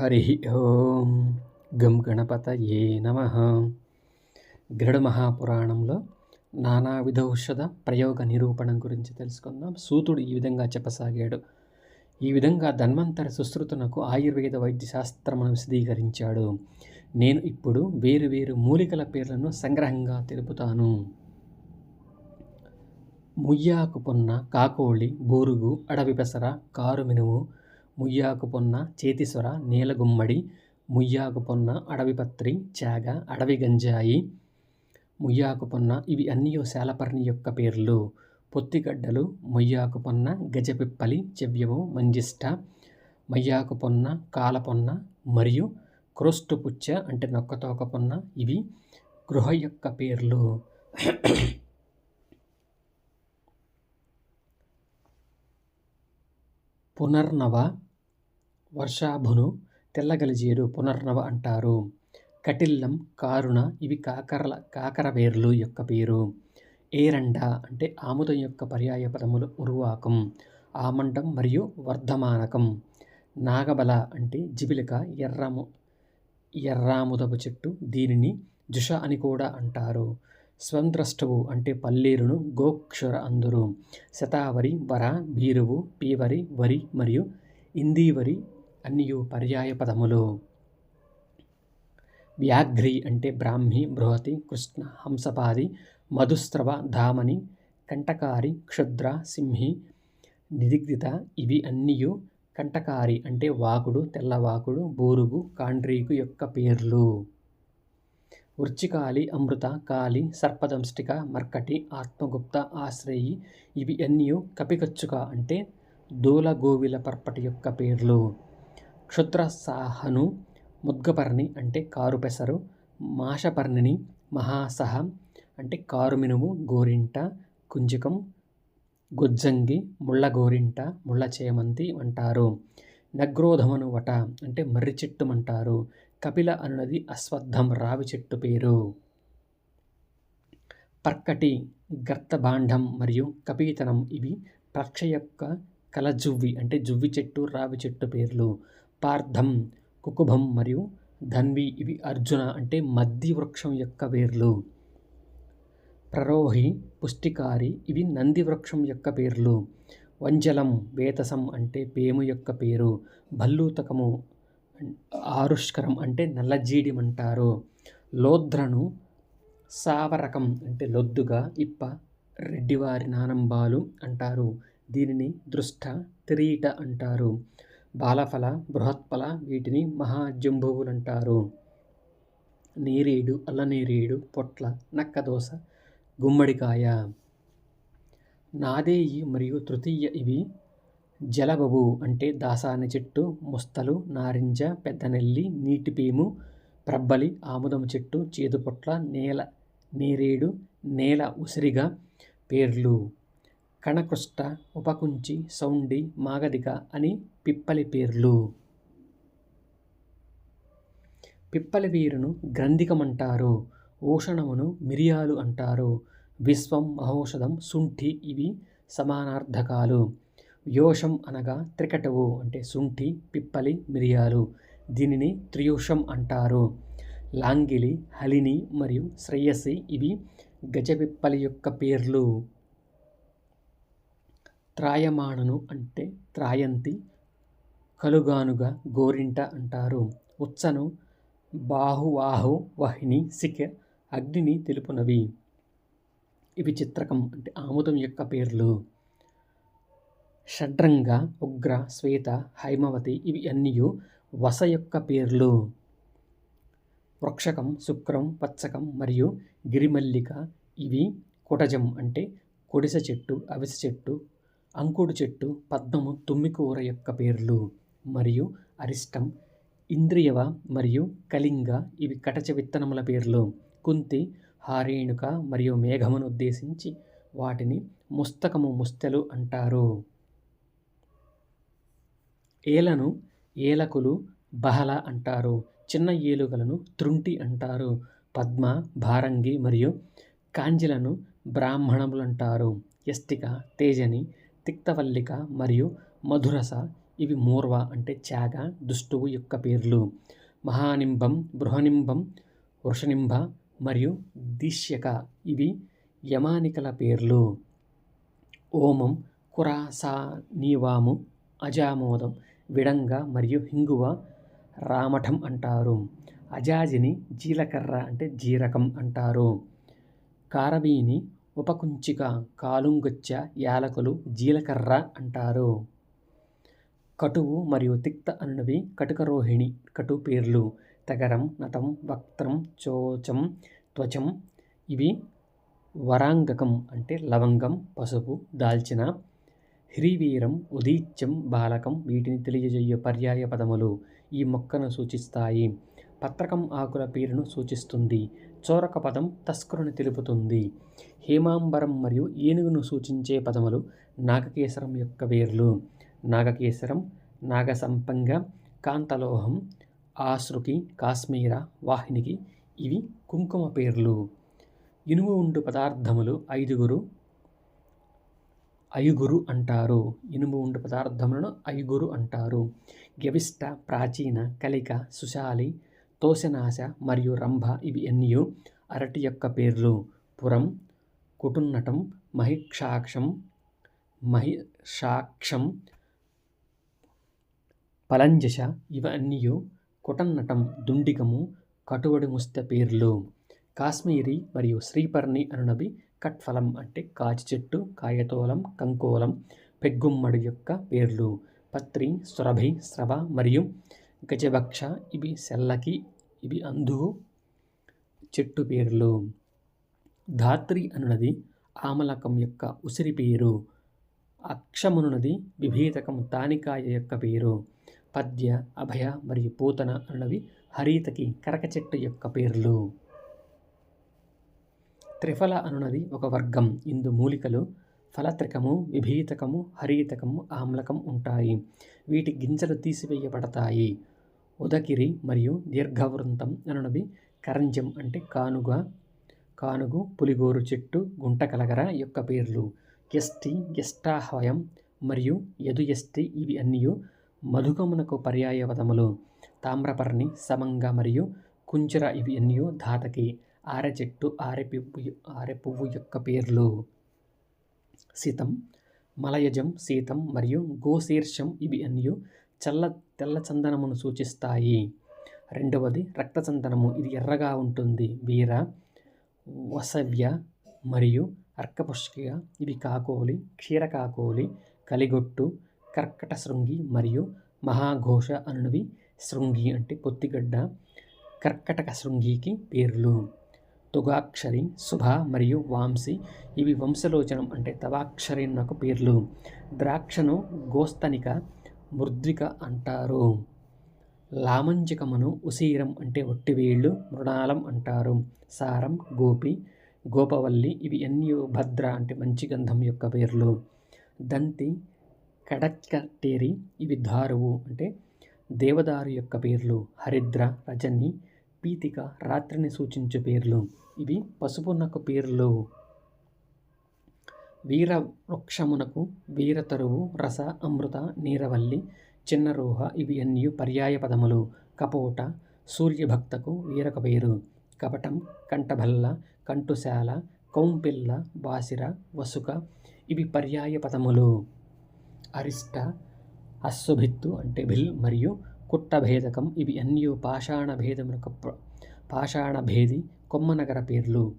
హరి ఓం గం గణపత ఏ నమ. గరుడ మహాపురాణంలో నానావిధ ఔషధ ప్రయోగ నిరూపణం గురించి తెలుసుకుందాం. సూతుడు ఈ విధంగా చెప్పసాగాడు. ఈ విధంగా ధన్వంతరి సుశ్రుతునకు ఆయుర్వేద వైద్య శాస్త్రమును విశదీకరించాడు. నేను ఇప్పుడు వేరు వేరు మూలికల పేర్లను సంగ్రహంగా తెలుపుతాను. ముయ్యాకు పొన్న కాకోళి బూరుగు అడవి పెసర కారుమినుము ముయ్యాకు పొన్న చేతిస్వర నీలగుమ్మడి ముయ్యాకు పొన్న అడవిపత్రి చాగ అడవి గంజాయి. ముయ్యాకు పొన్న ఇవి అన్నీ శాలపర్ణి యొక్క పేర్లు. పొత్తిగడ్డలు మొయ్యాకు పొన్న గజపిప్పలి చెవ్యము మంజిష్ట. మయ్యాకు పొన్న కాలపొన్న మరియు క్రోస్టు పుచ్చ అంటే నొక్కతోక పొన్న ఇవి గృహ యొక్క పేర్లు. పునర్నవ వర్షాభును తెల్లగలిజేరు పునర్నవ అంటారు. కటిల్లం కారుణ ఇవి కాకరల కాకరవేర్లు యొక్క పేరు. ఏరండ అంటే ఆముదం యొక్క పర్యాయ పదములు ఉరువాకం ఆమండం మరియు వర్ధమానకం. నాగబల అంటే జిబిలిక ఎర్రము ఎర్రాముదపు చెట్టు దీనిని జుష అని కూడా అంటారు. స్వంద్రష్టవు అంటే పల్లీరును గోక్షుర అందురు. శతావరి వర బీరువు పీవరి వరి మరియు ఇందీవరి అన్నియు పర్యాయ పదములు. వ్యాఘ్రి అంటే బ్రాహ్మి బృహతి కృష్ణ హంసపాది మధుస్రవ ధామని కంటకారి క్షుద్ర సింహి నిదిగ్ధిత ఇవి అన్నియు కంటకారి అంటే వాకుడు తెల్లవాకుడు బూరుగు కాండ్రీకు యొక్క పేర్లు. ఉర్చికాలి అమృత కాలి సర్పదంష్టిక మర్కటి ఆత్మగుప్త ఆశ్రయి ఇవి అన్నియు కపికచ్చుక అంటే దూలగోవిల పర్పటి యొక్క పేర్లు. క్షుద్ర సాహను ముద్గపర్ణి అంటే కారుపెసరు మాషపర్ణిని మహాసహ అంటే కారుమినుము గోరింట కుంజకం గుజ్జంగి ముళ్ళ గోరింట ముళ్ళ చేమంతి అంటారు. నగ్రోధమను వట అంటే మర్రి చెట్టు అంటారు కపిల అనునది అశ్వత్థం రావి చెట్టు పేరు. పర్కటి గర్తభాండం మరియు కపీతనం ఇవి ప్రక్ష యొక్క కలజువ్వి అంటే జువ్వి చెట్టు రావి చెట్టు పేర్లు. పార్థం కుకుభం మరియు ధన్వి ఇవి అర్జున అంటే మద్ది వృక్షం యొక్క పేర్లు. ప్రరోహి పుష్టికారి ఇవి నంది వృక్షం యొక్క పేర్లు. వంజలం వేతసం అంటే పేము యొక్క పేరు. భల్లూతకము ఆరుష్కరం అంటే నల్లజీడిం అంటారు. లోద్రను సావరకం అంటే లొద్దుగా ఇప్ప రెడ్డివారి నానంబాలు అంటారు. దీనిని దృష్ట తిరీట అంటారు. బాలఫల బృహత్ఫల వీటిని మహాజంబువులు అంటారు నేరేడు పొట్ల నక్కదోస గుమ్మడికాయ. నాదేయి మరియు తృతీయ ఇవి జలబబు అంటే దాసాని చెట్టు ముస్తలు నారింజ పెద్దనెల్లి నీటిపీము ప్రబ్బలి ఆముదం చెట్టు చేదుపొట్ల నేల నేరేడు నేల ఉసిరిగా పేర్లు. కణకృష్ట ఉపకుంచి సౌండి మాగదిక అని పిప్పలి పేర్లు. పిప్పలి వీరును గ్రంథికమంటారు ఊషణమును మిరియాలు అంటారు విశ్వం మహౌషధం శుంఠి ఇవి సమానార్థకాలు. యోషం అనగా త్రికటవు అంటే శుంఠి పిప్పలి మిరియాలు. దీనిని త్రియూషం అంటారు. లాంగిలి హలిని మరియు శ్రేయసి ఇవి గజపిప్పలి యొక్క పేర్లు. త్రాయమాణను అంటే త్రాయంతి కలుగానుగా గోరింట అంటారు. ఉచ్చను బాహువాహు వహిని సిక అగ్నిని తెలుపునవి. ఇవి చిత్రకం అంటే ఆముదం యొక్క పేర్లు. షడ్రంగ ఉగ్ర శ్వేత హైమవతి ఇవి అన్నీ వస యొక్క పేర్లు. వృక్షకం శుక్రం పచ్చకం మరియు గిరిమల్లిక ఇవి కుటజం అంటే కొడిస చెట్టు అవిసె చెట్టు అంకుడు చెట్టు పద్మము తుమ్మికూర యొక్క పేర్లు మరియు అరిష్టం ఇంద్రియవ మరియు కళింగ ఇవి కటచ విత్తనముల పేర్లు. కుంతి హారేణుక మరియు మేఘమును ఉద్దేశించి వాటిని ముస్తకము ముస్తెలు అంటారు. ఏలను ఏలకులు బహల అంటారు. చిన్న ఏలుగలను త్రుంటి అంటారు. పద్మ భారంగి మరియు కాంజిలను బ్రాహ్మణములు అంటారు. ఎస్టిక తేజని తిక్తవల్లిక మరియు మధురస ఇవి మూర్వ అంటే చాగ దుష్టువు యొక్క పేర్లు. మహానింబం బృహనింబం వృషనింబ మరియు దిశ్యక ఇవి యమానికల పేర్లు. ఓమం కురాసా నీవాము అజామోదం విడంగ మరియు హింగువ రామఠం అంటారు. అజాజిని జీలకర్ర అంటే జీరకం అంటారు. కారవీని ఉపకుంచిక కాలుంగుచ్చ యాలకులు జీలకర్ర అంటారు. కటువు మరియు తిక్త అనునవి కటుకరోహిణి కటు పేర్లు. తగరం నతం వక్త్రం చోచం త్వచం ఇవి వరాంగకం అంటే లవంగం పసుపు దాల్చిన హ్రీవీరం ఉదీచ్యం బాలకం వీటిని తెలియజేయ పర్యాయ పదములు ఈ మొక్కను సూచిస్తాయి. పత్రకం ఆకుల పేరును సూచిస్తుంది. చోరక పదం తస్కరుని తెలుపుతుంది. హేమాంబరం మరియు ఏనుగును సూచించే పదములు నాగకేశరం యొక్క వేర్లు. నాగకేశరం నాగసంపంగ కాంతలోహం ఆశ్రుకి కాశ్మీర వాహినికి ఇవి కుంకుమ పేర్లు. ఇనుము ఉండు పదార్థములు ఐదుగురు ఐగురు అంటారు. ఇనుము ఉండు పదార్థములను ఐగురు అంటారు. గవిష్ట ప్రాచీన కలిక సుశాలి తోసనాశ మరియు రంభ ఇవి ఎన్నియు. అరటి యొక్క పేర్లు పురం కుటున్నటం మహిక్షాక్షం మహిషాక్షం పలంజష ఇవన్నీయు కుటన్నటం దుండిగము కటువడి ముస్త పేర్లు కాశ్మీరీ మరియు శ్రీపర్ణి అనునవి కట్ఫలం అంటే కాచి చెట్టు కాయతోలం కంకోలం పెగ్గుమ్మడి యొక్క పేర్లు పత్రి సురభి స్రవ మరియు గజభక్ష ఇవి సెల్లకి ఇవి అందు చెట్టు పేర్లు. ధాత్రి అనునది ఆమలకం యొక్క ఉసిరి పేరు. అక్షమునున్నది విభేదకం తానికాయ యొక్క పేరు. పద్య అభయ మరియు పూతన అనునవి హరితకి కరక చెట్టు యొక్క పేర్లు. త్రిఫల అనునది ఒక వర్గం. ఇందు మూలికలు ఫలత్రికము విభీతకము హరీతకము ఆమ్లకం ఉంటాయి. వీటి గింజలు తీసివేయబడతాయి. ఉదకిరి మరియు దీర్ఘవృంతం అనునవి కరంజం అంటే కానుగ కానుగు పులిగోరు చెట్టు గుంటకలగర యొక్క పేర్లు. ఎస్టి ఎస్టాహయం మరియు యదు ఎస్టి ఇవి అన్నీ మధుగమునకు పర్యాయపదములు తామ్రపర్ణి సమంగ మరియు కుంజర ఇవి అన్నీ ధాతకి ఆరె చెట్టు ఆరె పువ్వు ఆరె పువ్వు యొక్క పేర్లు. సీతం మలయజం సీతం మరియు గోశీర్షం ఇవి అన్నీ చల్ల తెల్ల చందనమును సూచిస్తాయి. రెండవది రక్త చందనము. ఇది ఎర్రగా ఉంటుంది. వీర వసవ్య మరియు అర్కపుష్కియ. ఇవి కాకోలి క్షీరకాకోలి కలిగొట్టు కర్కట శృంగి మరియు మహాఘోష అనునవి. శృంగి అంటే పొత్తిగడ్డ. కర్కటక శృంగికి పేర్లు తుగాక్షరి శుభ మరియు వాంసి ఇవి వంశలోచనం అంటే తవాక్షరి నాకు పేర్లు. ద్రాక్షను గోస్తనిక ముద్రిక అంటారు. లామంజకమును ఉసీరం అంటే ఒట్టివేళ్ళు మృణాలం అంటారు. సారం గోపి గోపవల్లి ఇవి ఎన్యు భద్ర అంటే మంచి గంధం యొక్క పేర్లు. దంతి కడక్కటేరి ఇవి దారువు అంటే దేవదారు యొక్క పేర్లు. హరిద్ర రజని పీతిక రాత్రిని సూచించే పేర్లు. ఇవి పసుపునకు పేర్లు. వీర వృక్షమునకు వీరతరువు రస అమృత నీరవల్లి చిన్నరూహ ఇవి అన్నీ పర్యాయ పదములు. కపోట సూర్యభక్తకు వీరక పేరు. కపటం కంఠభల్ల కంటుశాల కౌంపిల్ల బాసిర వసుక ఇవి పర్యాయ పదములు. అరిష్ట అశ్వభిత్తు అంటే భిల్ మరియు కుట్టభేదకం ఇవి అన్యు పాషాణ భేదమునకు పాషాణ భేది కొమ్మనగర పేర్లు.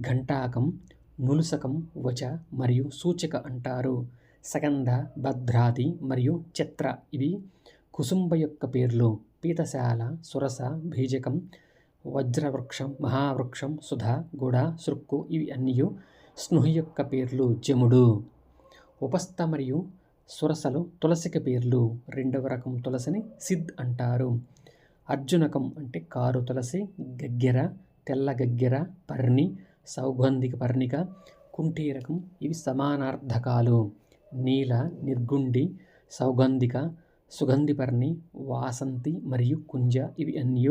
ఘంటాకం నులుసకం వచ మరియు సూచిక అంటారు. సగంధ భద్రాది మరియు చిత్ర ఇవి కుసుంబ యొక్క పేర్లు. పీతశాల సురస బీజకం వజ్రవృక్షం మహావృక్షం సుధ గుడ సృక్కు ఇవి అన్నీ స్నుహి యొక్క పేర్లు. జముడు ఉపస్థ మరియు సురసలు తులసికి పేర్లు. రెండవ రకం తులసిని సిద్ అంటారు. అర్జునకం అంటే కారు తులసి గగ్గెర తెల్ల గగ్గెర పర్ణి సౌగంధిక పర్ణిక కుంఠీరకం ఇవి సమానార్థకాలు. నీల నిర్గుండి సౌగంధిక సుగంధిపర్ణి వాసంతి మరియు కుంజ ఇవి అన్నీ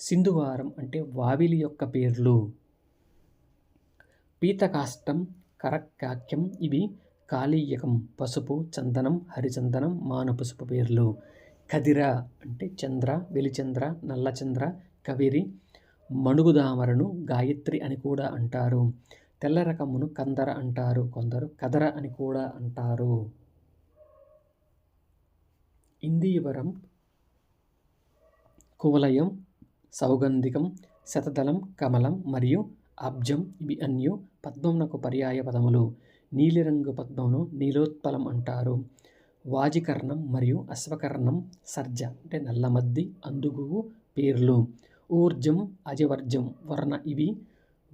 సింధువారం అంటే వావిలి యొక్క పేర్లు. పీతకాష్టం కరక్కాక్యం ఇవి కాళీయకం పసుపు చందనం హరిచందనం మాన పసుపు పేర్లు. కదిర అంటే చంద్ర వెలిచంద్ర నల్లచంద్ర కవిరి మణుగుదామరను గాయత్రి అని కూడా అంటారు. తెల్ల రకమును కందర అంటారు. కొందరు కదర అని కూడా అంటారు. ఇందీవరం కువలయం సౌగంధికం శతదళం కమలం మరియు అబ్జం ఇవి అన్యు పద్మమునకు పర్యాయ పదములు. నీలిరంగు పద్మమును నీలోత్పలం అంటారు. వాజికర్ణం మరియు అశ్వకర్ణం సర్జ అంటే నల్లమద్ది అందుగువు పేర్లు. ఊర్జం అజవర్జం వర్ణ ఇవి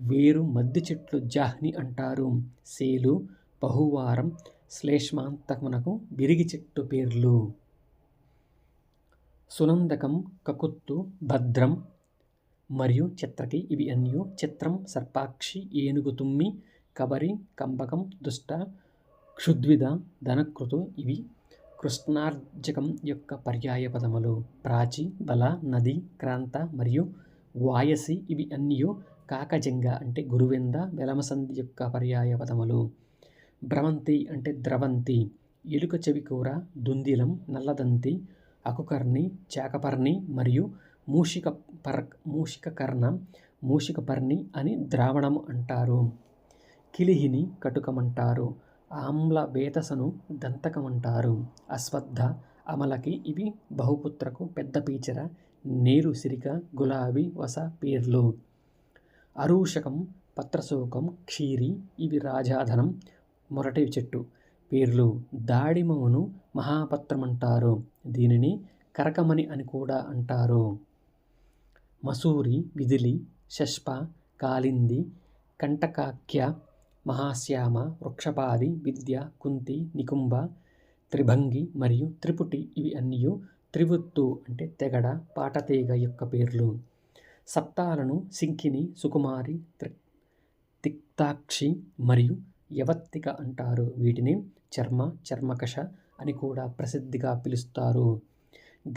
వేరు మద్ది చెట్లు జాహ్ని అంటారు. సేలు బహువారం శ్లేష్మాంతకమునకు విరిగి చెట్టు పేర్లు. సునందకం కకుత్తు భద్రం మరియు చిత్రకి ఇవి అన్యు. చిత్రం సర్పాక్షి ఏనుగు తుమ్మి కబరి కంబకం దుష్ట క్షుద్విద ధనకృతు ఇవి కృష్ణార్జకం యొక్క పర్యాయ పదములు ప్రాచి బల నది క్రాంత మరియు వాయసి ఇవి అన్నీ కాకజంగ అంటే గురువింద వెలమసంధి యొక్క పర్యాయ పదములు. భ్రమంతి అంటే ద్రవంతి ఎలుక చెవికూర దుందిలం నల్లదంతి అకుకర్ణి చాకపర్ణి మరియు మూషిక పర్ మూషిక కర్ణ మూషికపర్ణి అని ద్రావణం అంటారు. కిలిహిని కటుకమంటారు. ఆమ్ల వేతసను దంతకమంటారు. అశ్వద్ధ అమలకి ఇవి బహుపుత్రకు పెద్ద పీచర నీరు సిరిక గులాబీ వస పేర్లు. అరూషకం పత్రశోకం క్షీరి ఇవి రాజాధనం మొరటి చెట్టు పేర్లు. దాడిమమును మహాపత్రమంటారు. దీనిని కరకమని అని కూడా అంటారు. మసూరి విదిలి షష్ప కాలింది కంటకాఖ్య మహాశ్యామ వృక్షపాది విద్య కుంతి నికుంభ త్రిభంగి మరియు త్రిపుటి ఇవి అన్నీ త్రివుత్తు అంటే తెగడ పాటతీగ యొక్క పేర్లు. సప్తాలను సింకిని సుకుమారి త్రి తిక్తాక్షి మరియు యవత్తిక అంటారు. వీటిని చర్మ చర్మకష అని కూడా ప్రసిద్ధిగా పిలుస్తారు.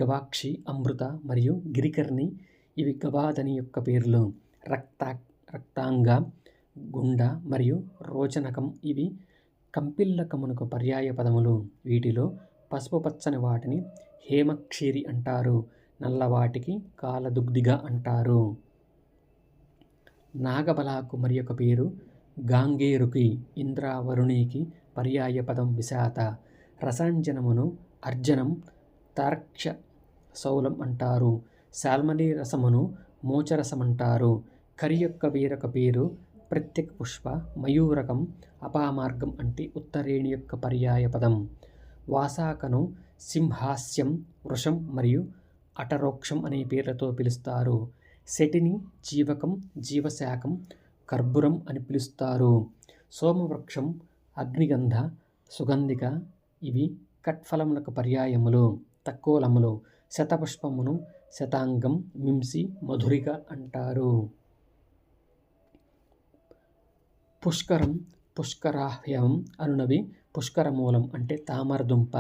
గవాక్షి అమృత మరియు గిరికర్ణి ఇవి గవాదని యొక్క పేర్లు. రక్తా రక్తాంగ గుండ మరియు రోచనకం ఇవి కంపిల్లకమునకు పర్యాయ పదములు. వీటిలో పసుపు పచ్చని వాటిని హేమక్షీరి అంటారు. నల్లవాటికి కాలదుగ్దిగా అంటారు. నాగబలాకు మరి ఒక పేరు గాంగేరుకి ఇంద్రావరుణికి పర్యాయ పదం విశాత. రసాంజనమును అర్జనం తార్క్ష సౌలం అంటారు. శాల్మలి రసమును మోచరసమంటారు. కరి యొక్క వేరొక పేరు ప్రత్యక్ పుష్ప మయూరకం అపామార్గం అంటే ఉత్తరేణి యొక్క పర్యాయ పదం. వాసాకను సింహాస్యం వృషం మరియు అటరోక్షం అనే పేర్లతో పిలుస్తారు. శటిని జీవకం జీవశాకం కర్బురం అని పిలుస్తారు. సోమవృక్షం అగ్నిగంధ సుగంధిక ఇవి కట్ఫలములకు పర్యాయములు. తక్కువలములు శతపుష్పమును శతాంగం మింసి మధురిక అంటారు. పుష్కరం పుష్కరాహ్యం అనునవి పుష్కరమూలం అంటే తామరదుంప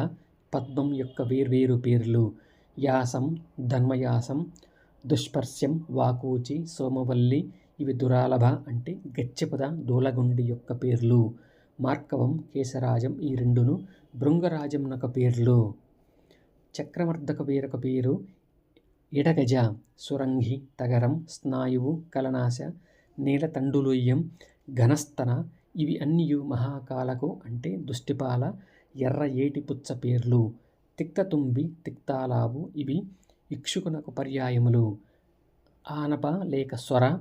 పద్మం యొక్క వేర్వేరు పేర్లు. యాసం ధన్మయాసం దుష్పర్శ్యం వాకూచి సోమవల్లి ఇవి దురాలభ అంటే గచ్చిపద దూలగుండి యొక్క పేర్లు. మార్కవం కేశరాజం ఈ రెండును భృంగరాజంనొక పేర్లు. చక్రవర్ధక వేరొక పేరు ఇడగజ సురంగి తగరం స్నాయువు కలనాశ నీలతండులుయ్యం ఘనస్తన ఇవి అన్నియు మహాకాలకు అంటే దుష్టిపాల ఎర్ర ఏటి పుచ్చ పేర్లు. తిక్తతుంబి తిక్తాలావు ఇవి ఇక్షుకునకు పర్యాయములు. ఆనప లేక స్వర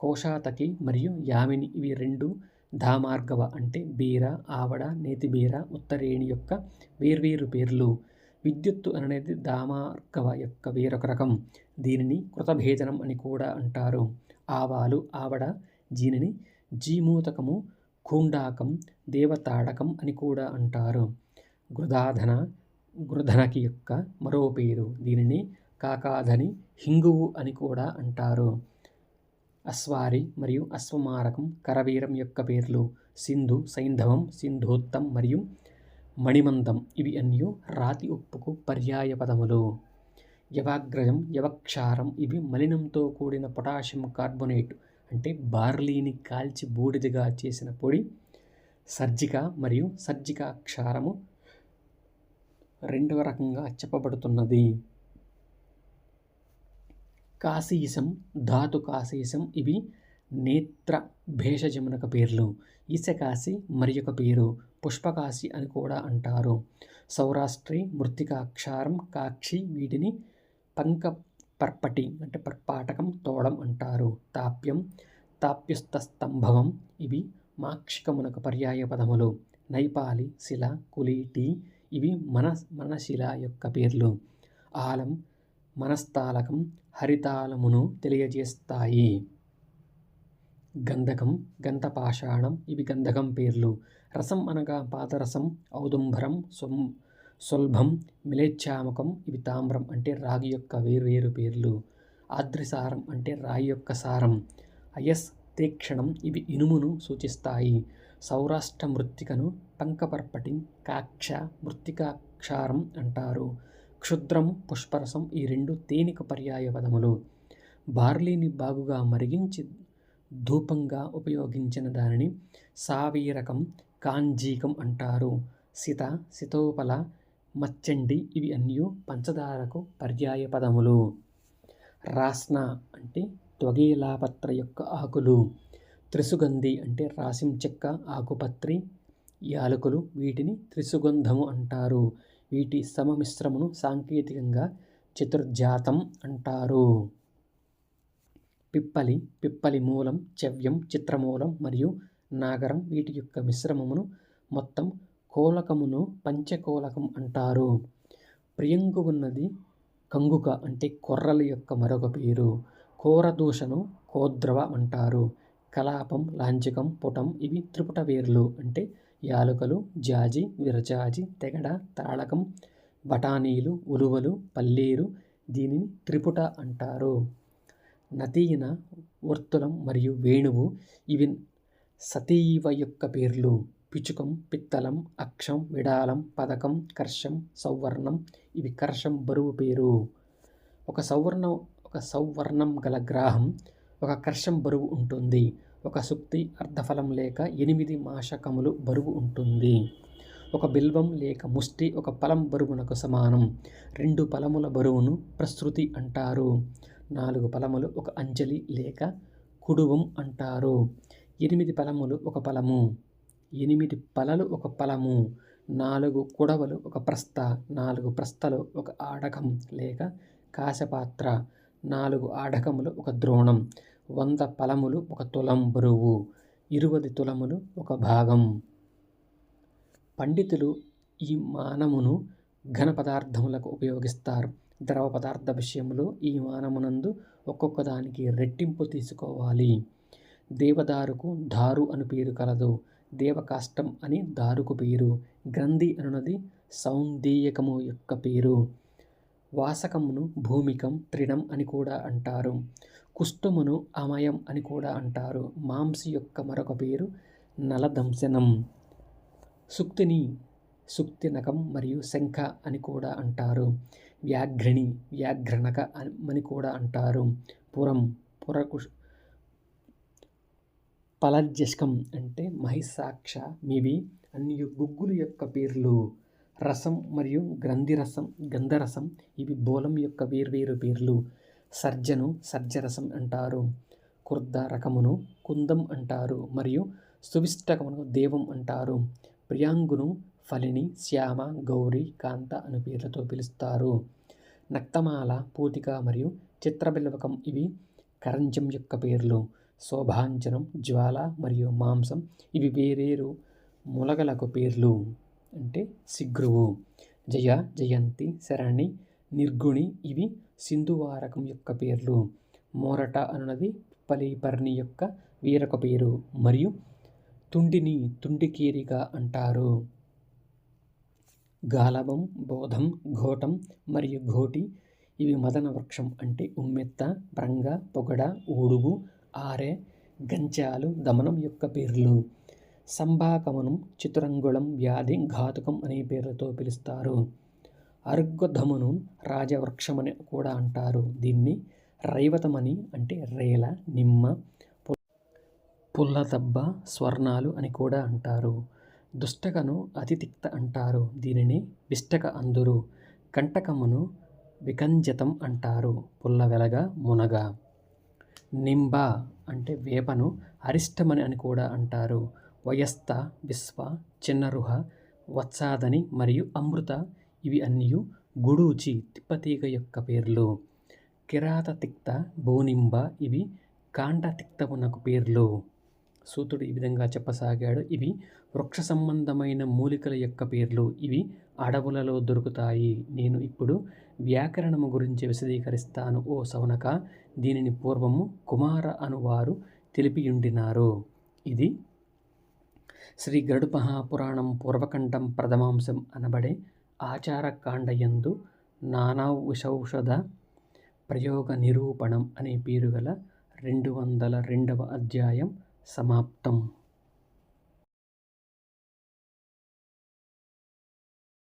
కోశాతకి మరియు యామిని ఇవి రెండు ధామార్గవ అంటే బీర ఆవడ నేతిబీర ఉత్తరేణి యొక్క వేర్వేరు పేర్లు. విద్యుత్తు అనేది దామార్గవ యొక్క వేరొక రకం. దీనిని కృతభేదనం అని కూడా అంటారు. ఆవాలు ఆవడ దీనిని జీమూతకము కూండాకం దేవతాడకం అని కూడా అంటారు. గృధాధన గృధనకి యొక్క మరో పేరు దీనిని కాకాధని హింగువు అని కూడా అంటారు. అశ్వారి మరియు అశ్వమారకం కరవీరం యొక్క పేర్లు సింధు సైంధవం సింధోత్తం మరియు మణిమందం ఇవి అన్యు రాతి ఉప్పుకు పర్యాయ పదములు. యవాగ్రజం యవక్షారం ఇవి మలినంతో కూడిన పొటాషియం కార్బొనేట్ అంటే బార్లీని కాల్చి బూడిదగా చేసిన పొడి సర్జిక మరియు సర్జికాక్షారము రెండవ రకంగా చెప్పబడుతున్నది. కాశీసం ధాతు కాశీసం ఇవి నేత్ర భేషజమునక పేర్లు. ఈశకాశి మరి ఒక పేరు పుష్పకాశి అని కూడా అంటారు. సౌరాష్ట్రి మృత్తికాక్షారం కాక్షి వీటిని పంక పర్పటి అంటే పర్పాటకం తోడం అంటారు. తాప్యం తాప్యస్థ స్తంభవం ఇవి మాక్షికమునకు పర్యాయ పదములు. నైపాలి శిల కులీటి ఇవి మన మనశిల యొక్క పేర్లు. ఆలం మనస్తాలకం హరితాళమును తెలియజేస్తాయి. గంధకం గంధపాషాణం ఇవి గంధకం పేర్లు. రసం అనగా పాదరసం ఔదుంబరం సొం సుల్భం మిలేచ్ఛామకం ఇవి తామ్రం అంటే రాగి యొక్క వేరువేరు పేర్లు. ఆద్రిసారం అంటే రాయి యొక్క సారం. అయస్ తీక్షణం ఇవి ఇనుమును సూచిస్తాయి. సౌరాష్ట్ర మృత్తికను పంకపర్పటి కాక్ష మృత్తికాక్షారం అంటారు. క్షుద్రం పుష్పరసం ఈ రెండు తేనిక పర్యాయ పదములు. బార్లీని బాగుగా మరిగించి ధూపంగా ఉపయోగించిన దానిని సావీరకం కాంజీకం అంటారు. సిత సితోపల మచ్చండి. ఇవి అన్నీ పంచదారకు పర్యాయ పదములు. రాస్న అంటే త్వగేలాపత్ర యొక్క ఆకులు. త్రిసుగంధి అంటే రాసిం చెక్క ఆకుపత్రి యాలకులు. వీటిని త్రిసుగంధము అంటారు. వీటి సమమిశ్రమును సాంకేతికంగా చతుర్జాతం అంటారు. పిప్పలి పిప్పలి మూలం చవ్యం చిత్రమూలం మరియు నాగరం వీటి యొక్క మిశ్రమమును మొత్తం కోలకమును పంచకోలకం అంటారు. ప్రియంగు ఉన్నది కంగుక అంటే కొర్రల యొక్క మరొక పేరు. కోరదూషను కోద్రవ అంటారు. కలాపం లాంఛికం పుటం ఇవి త్రిపుట వేర్లు అంటే యాలుకలు జాజి విరజాజి తెగడ తాళకం బఠానీలు ఉలువలు పల్లీరు దీనిని త్రిపుట అంటారు. నతీన వర్తులం మరియు వేణువు ఇవి సతీవ యొక్క పేర్లు. పిచుకం పిత్తలం అక్షం విడాలం పథకం కర్షం సౌవర్ణం. ఇవి కర్షం బరువు పేరు. ఒక సౌవర్ణం ఒక సౌవర్ణం గల గ్రాహం ఒక కర్షం బరువు ఉంటుంది. ఒక సుక్తి అర్ధఫలం లేక ఎనిమిది మాషకములు బరువు ఉంటుంది. ఒక బిల్వం లేక ముష్టి ఒక ఫలం బరువునకు సమానం. రెండు ఫలముల బరువును ప్రసృతి అంటారు. నాలుగు ఫలములు ఒక అంజలి లేక కుడువం అంటారు. ఎనిమిది ఫలములు ఒక ఫలము. ఎనిమిది పలలు ఒక పలము నాలుగు కుడవలు ఒక ప్రస్థ నాలుగు ప్రస్థలు ఒక ఆడకం లేక కాశపాత్ర నాలుగు ఆడకములు ఒక ద్రోణం వంద పలములు ఒక తులం బరువు ఇరువది తులములు ఒక భాగం. పండితులు ఈ మానమును ఘన పదార్థములకు ఉపయోగిస్తారు. ద్రవ పదార్థ విషయంలో ఈ మానమునందు ఒక్కొక్క దానికి రెట్టింపు తీసుకోవాలి. దేవదారుకు దారు అని పేరు కలదు. దేవకాష్టం అని దారుకు పేరు. గ్రంథి అనున్నది సౌందేయకము యొక్క పేరు. వాసకమును భూమికం త్రిణం అని కూడా అంటారు. కుష్ఠమును అమయం అని కూడా అంటారు. మాంసి యొక్క మరొక పేరు నలదంశనం. సుక్తిని సుక్తినకం మరియు శంఖ అని కూడా అంటారు. వ్యాఘ్రిణి వ్యాఘ్రణక అని కూడా అంటారు. పురం పురకుష్ పలజ్జస్కం అంటే మహిసాక్ష మీవి అన్ని గుగ్గుల యొక్క పేర్లు. రసం మరియు గ్రంథిరసం గంధరసం ఇవి బోలం యొక్క వేర్వేరు పేర్లు. సర్జను సర్జరసం అంటారు. కుర్ద రకమును కుందం అంటారు మరియు సువిష్టకమును దేవం అంటారు. ప్రియాంగును ఫలిని శ్యామ గౌరి కాంత అను పేర్లతో పిలుస్తారు. నక్తమాల పూతిక మరియు చిత్రబిల్వకం ఇవి కరంజం యొక్క పేర్లు. శోభాంజనం జ్వాల మరియు మాంసం ఇవి వేరేరు ములగలకు పేర్లు. అంటే సిగ్రువు జయ జయంతి శరణి నిర్గుణి ఇవి సింధువారకం యొక్క పేర్లు. మోరట అనున్నది పలిపర్ణి యొక్క వీరక పేరు మరియు తుండిని తుండికేరిగా అంటారు. గాలవం బోధం ఘోటం మరియు ఘోటి ఇవి మదన వృక్షం అంటే ఉమ్మెత్త భ్రంగ పొగడ ఊడుగు ఆరె గంచాలు దమనం యొక్క పేర్లు. సంభాకమనం చిత్రంగుళం వ్యాధి ఘాతుకం అనే పేర్లతో పిలుస్తారు. అర్గధమును రాజవృక్షమని కూడా అంటారు. దీన్ని రైవతమని అంటే రేల నిమ్మ పుల్లదబ్బ స్వర్ణాలు అని కూడా అంటారు. దుష్టకను అతితిక్త అంటారు. దీనిని విష్టక అందురు. కంటకమును వికంజతం అంటారు. పుల్ల వెలగ మునగ. నింబ అంటే వేపను అరిష్టమని అని కూడా అంటారు. వయస్త విశ్వ చిన్నరుహ వత్సాదని మరియు అమృత ఇవి అన్నీ గుడూచి తిప్పతీగ యొక్క పేర్లు. కిరాత తిక్త బోనింబ ఇవి కాండతిక్తమునకు పేర్లు. సూతుడు ఈ విధంగా చెప్పసాగాడు. ఇవి వృక్ష సంబంధమైన మూలికల యొక్క పేర్లు. ఇవి అడవులలో దొరుకుతాయి. నేను ఇప్పుడు వ్యాకరణము గురించి విశదీకరిస్తాను ఓ సవనక దీనిని పూర్వము కుమార అనువారు తెలిపియుండినారు. ఇది శ్రీ గరుడు మహాపురాణం పూర్వకంఠం ప్రథమాంశం అనబడే ఆచారకాండయందు నానా విషౌషధ ప్రయోగ నిరూపణం అనే పేరు గల రెండు వందల రెండవ అధ్యాయం समाप्तम्।